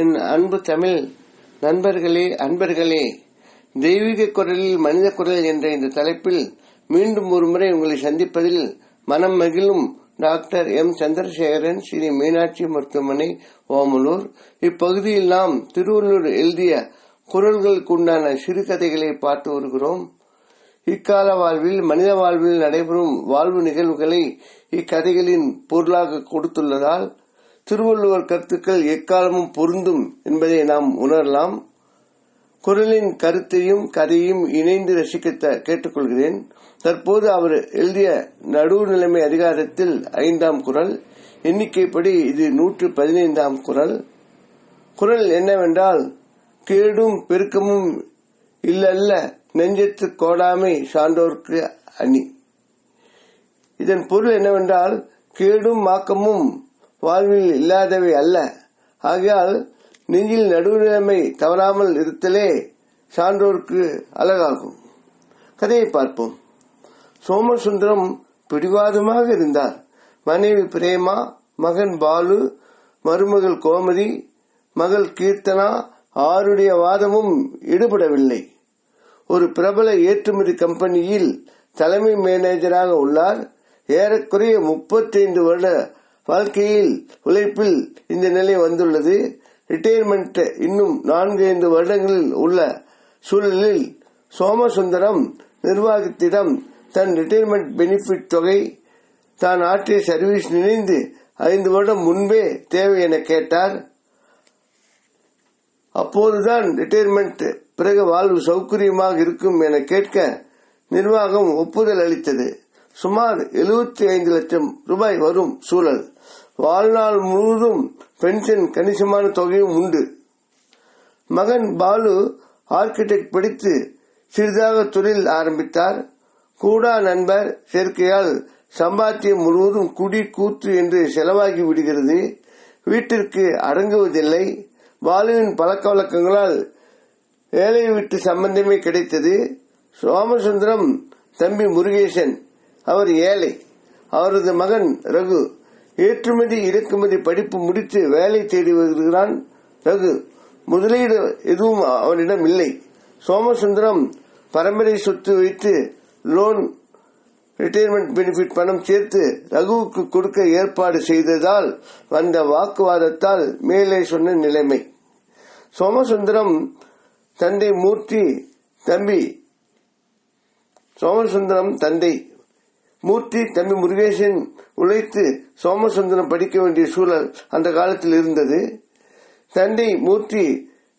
என் அன்பு தமிழ் நண்பர்களே அன்பர்களே தெய்வீக குரலில் மனித குரல் என்ற இந்த தலைப்பில் மீண்டும் ஒருமுறை உங்களை சந்திப்பதில் மனம் மகிழும் டாக்டர் எம். சந்திரசேகரன் ஸ்ரீ மீனாட்சி மருத்துவமனை ஓமலூர். இப்பகுதியில் நாம் திருவள்ளூர் எழுதிய குரல்களுக்கு உண்டான சிறுகதைகளை பார்த்து வருகிறோம். இக்கால வாழ்வில் மனித வாழ்வில் நடைபெறும் வாழ்வு நிகழ்வுகளை இக்கதைகளின் பொருளாக கொடுத்துள்ளதால் திருவள்ளுவர் கருத்துக்கள் எக்காலமும் பொருந்தும் என்பதை நாம் உணரலாம். குரலின் கருத்தையும் கதையும் இணைந்து ரசிக்க கேட்டுக்கொள்கிறேன். தற்போது அவர் எழுதிய நடுவுநிலைமை அதிகாரத்தில் ஐந்தாம் குரல் எண்ணிக்கைப்படி இது நூற்று பதினைந்தாம் குரல். குரல் என்னவென்றால் கேடும் பெருக்கமும் இல்லல்ல நெஞ்சத்து கோடாமை சான்றோர்க்கு அணி. இதன் பொருள் என்னவென்றால் கேடும் மாக்கமும் வாழ்வில் இல்லாதவை அல்ல. ஆகையால் நெஞ்சில் நடுநிலைமை தவறாமல் இருத்தலே சான்றோர்க்கு அழகாகும். கதையை பார்ப்போம். சோமசுந்தரம் பிடிவாதமாக இருந்தார். மனைவி பிரேமா மகன் பாலு மருமகள் கோமதி மகள் கீர்த்தனா ஆருடைய வாதமும் ஈடுபடவில்லை. ஒரு பிரபல ஏற்றுமதி கம்பெனியில் தலைமை மேனேஜராக உள்ளார். ஏறக்குறைய முப்பத்தைந்து வருட வாழ்க்கையில் உழைப்பில் இந்த நிலை வந்துள்ளது. ரிட்டையர்மெண்ட் இன்னும் நான்கு ஐந்து வருடங்களில் உள்ள சூழலில் சோமசுந்தரம் நிர்வாகத்திடம் தன் ரிட்டையர்மெண்ட் பெனிஃபிட் தொகை தான் ஆற்றிய சர்வீஸ் நினைந்து ஐந்து வருடம் முன்பே தேவை என கேட்டார். அப்போதுதான் ரிட்டையர்மெண்ட் பிறகு வாழ்வு சௌகரியமாக இருக்கும் என கேட்க நிர்வாகம் ஒப்புதல் அளித்தது. சுமார் 75 ஐந்து லட்சம் ரூபாய் வரும் சூழல். வாழ்நாள் முழுவதும் பென்ஷன் கணிசமான தொகையும் உண்டு. மகன் பாலு ஆர்கிடெக்ட் படித்து சிறிதாக தொழில் ஆரம்பித்தார். கூடா நண்பர் சேர்க்கையால் சம்பாத்தியம் முழுவதும் குடி கூத்து என்று செலவாகி விடுகிறது. வீட்டிற்கு அடங்குவதில்லை. பாலுவின் பழக்க வழக்கங்களால் ஏழை வீட்டு சம்பந்தமே கிடைத்தது. சோமசுந்தரம் தம்பி முருகேசன் அவர் ஏழை. அவரது மகன் ரகு. ஏற்றுமதி இறக்குமதி படிப்பு முடித்து வேலை தேடி வருகிறான் ரகு. முதலீடு எதுவும் அவனிடம் இல்லை. சோமசுந்தரம் பரம்பரை சொத்து வைத்து லோன் ரிட்டையர்மெண்ட் பெனிஃபிட் பணம் சேர்த்து ரகுவுக்கு கொடுக்க ஏற்பாடு செய்ததால் வந்த வாக்குவாதத்தால் மேலே சொன்ன நிலைமை. சோமசுந்தரம் தந்தை மூர்த்தி தம்பி. சோமசுந்தரம் தந்தை. மூர்த்தி தம்பி முருகேசன் உழைத்து சோமசுந்தரம் படிக்க வேண்டிய சூழல் அந்த காலத்தில் இருந்தது. தந்தை மூர்த்தி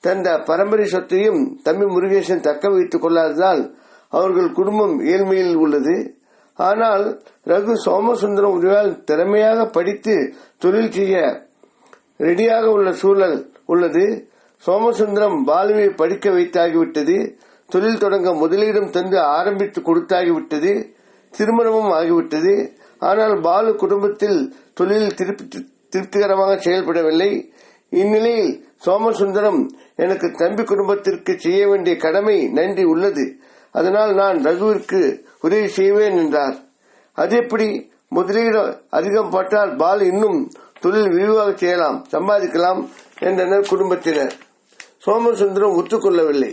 தந்த பரம்பரை சொத்தையும் தம்பி முருகேசன் தக்க வைத்துக் கொள்ளாததால் அவர்கள் குடும்பம் ஏழ்மையில் உள்ளது. ஆனால் ரகு சோமசுந்தரம் உதவியால் திறமையாக படித்து தொழில் செய்ய ரெடியாக உள்ள சூழல் உள்ளது. சோமசுந்தரம் பாலுவை படிக்க வைத்தாகிவிட்டது. தொழில் தொடங்க முதலீடும் தந்து ஆரம்பித்து கொடுத்தாகிவிட்டது. திருமணமும் ஆகிவிட்டது. ஆனால் பாலு குடும்பத்தில் தொழில் திருப்திகரமாக செயல்படவில்லை. இந்நிலையில் சோமசுந்தரம் எனக்கு தம்பி குடும்பத்திற்கு செய்ய வேண்டிய கடமை நன்றி உள்ளது. அதனால் நான் ரகுவிற்கு உதவி செய்வேன் என்றார். அது எப்படி முதலீடு அதிகம் பட்டால் பால் இன்னும் தொழில் விரிவாக செய்யலாம் சம்பாதிக்கலாம் என்றனர் குடும்பத்தினர். சோமசுந்தரம் ஒத்துக்கொள்ளவில்லை.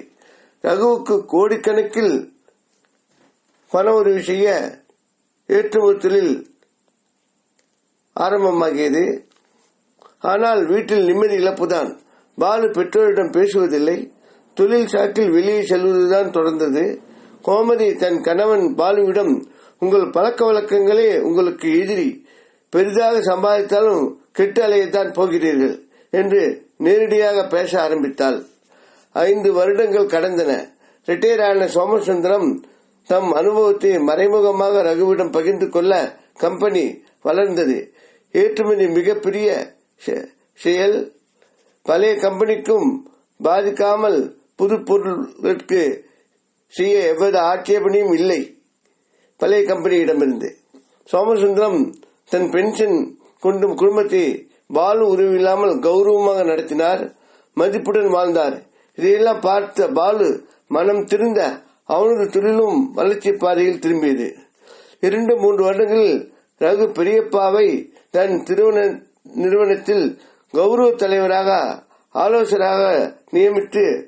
ரகுவுக்கு கோடிக்கணக்கில் பண உதவி செய்ய ஏற்றுமதி தொழில் ஆரம்பமாகியது. ஆனால் வீட்டில் நிம்மதி இழப்புதான். பாலு பெற்றோரிடம் பேசுவதில்லை. தொழில் சாக்கில் வெளியே செல்வதுதான் தொடர்ந்தது. கோமதி தன் கணவன் பாலுவிடம் உங்கள் பழக்க வழக்கங்களே உங்களுக்கு எதிரி. பெரிதாக சம்பாதித்தாலும் கெட்டு அலையத்தான் போகிறீர்கள் என்று நேரடியாக பேச ஆரம்பித்தாள். ஐந்து வருடங்கள் கடந்தன. ரிட்டையர் ஆன சோமசுந்தரம் தம் அனுபவத்தை மறைமுகமாக ரகுவிடம் பகிர்ந்து கொள்ள கம்பெனி வளர்ந்தது. ஏற்றுமதி மிகப்பெரிய செ- செயல். பழைய கம்பெனிக்கும் பாதிக்காமல் புது பொருளுக்கு செய்ய எவ்வித ஆட்சேபனையும் இல்லை. பழைய கம்பெனியிடமிருந்து. சோமசுந்தரம் தன் பென்ஷன் கொண்டும் குடும்பத்தை பாலு உறவில்லாமல் கௌரவமாக நடத்தினார். மதிப்புடன் வாழ்ந்தார். இதையெல்லாம் பார்த்த பாலு மனம் திருந்த அவனது தொழிலும் வளர்ச்சி பாதையில் திரும்பியது. இரண்டு மூன்று வருடங்களில் ரகு பெரியப்பாவை தன் திருவன நிறுவனத்தில் கௌரவ தலைவராக ஆலோசகராக நியமித்து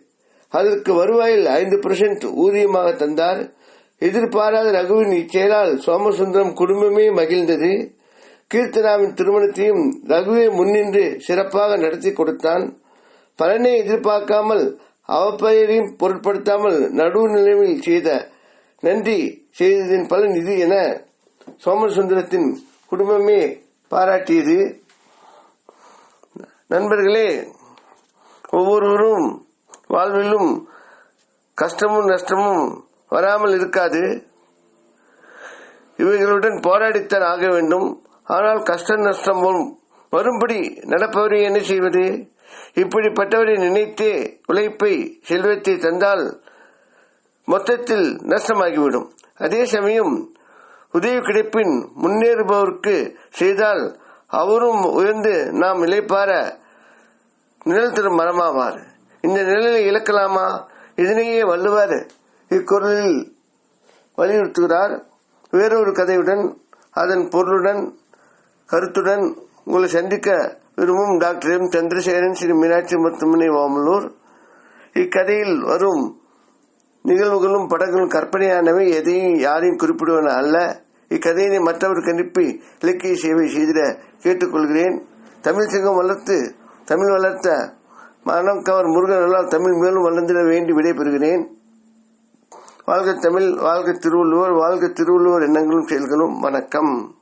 அதற்கு வருவாயில் ஐந்து பர்சன்ட் ஊதியமாக தந்தார். எதிர்பாராத ரகுவின் இச்செயலால் சோமசுந்தரம் குடும்பமே மகிழ்ந்தது. கீர்த்தனாவின் திருமணத்தையும் ரகுவே முன்னின்று சிறப்பாக நடத்தி கொடுத்தான். பலனை எதிர்பார்க்காமல் அவப்பெயரையும் பொருட்படுத்தாமல் நடுவு நிலைமையில் செய்த நன்றி செய்ததின் பலன் இது என சோமசுந்தரத்தின் குடும்பமே பாராட்டியது. நண்பர்களே ஒவ்வொருவரும் வாழ்விலும் கஷ்டமும் நஷ்டமும் வராமல் இருக்காது. இவைகளுடன் போராடித்தான் ஆக வேண்டும். ஆனால் கஷ்ட நஷ்டம் வரும்படி நடப்பவரை என்ன செய்வது? இப்படிப்பட்டவரை நினைத்தே உழைப்பை செல்வத்தை தந்தால் மொத்தத்தில் நஷ்டமாகிவிடும். அதே சமயம் உதவி கிடைப்பின் முன்னேறுபவருக்கு செய்தால் அவரும் உயர்ந்து நாம் இழைப்பார நிழல் தரும் மரமாவார். இந்த நிழலை இழக்கலாமா? இதனையே வள்ளுவர் இக்குரலில் வலியுறுத்துகிறார். வேறொரு கதையுடன் அதன் பொருளுடன் கருத்துடன் உங்களை சந்திக்க விரும்பும் டாக்டர் எம். சந்திரசேகரன் ஸ்ரீ மீனாட்சி மருத்துவமனை வாமலூர் இக்கதையில் வரும் நிகழ்வுகளும் படங்களும் கற்பனையானவை எதையும் யாரையும் குறிப்பிடுவன அல்ல. இக்கதையினை மற்றவருக்கு அனுப்பி இலக்கிய சேவை செய்திட கேட்டுக்கொள்கிறேன். தமிழ் சங்கம் வளர்த்து தமிழ் வளர்த்த மனம் கவர் முருகன் தமிழ் மேலும் வளர்ந்திட வேண்டி விடைபெறுகிறேன். வாழ்க தமிழ் வாழ்க திருவள்ளுவர் வாழ்க திருவள்ளுவர் எண்ணங்களும் செயல்களும். வணக்கம்.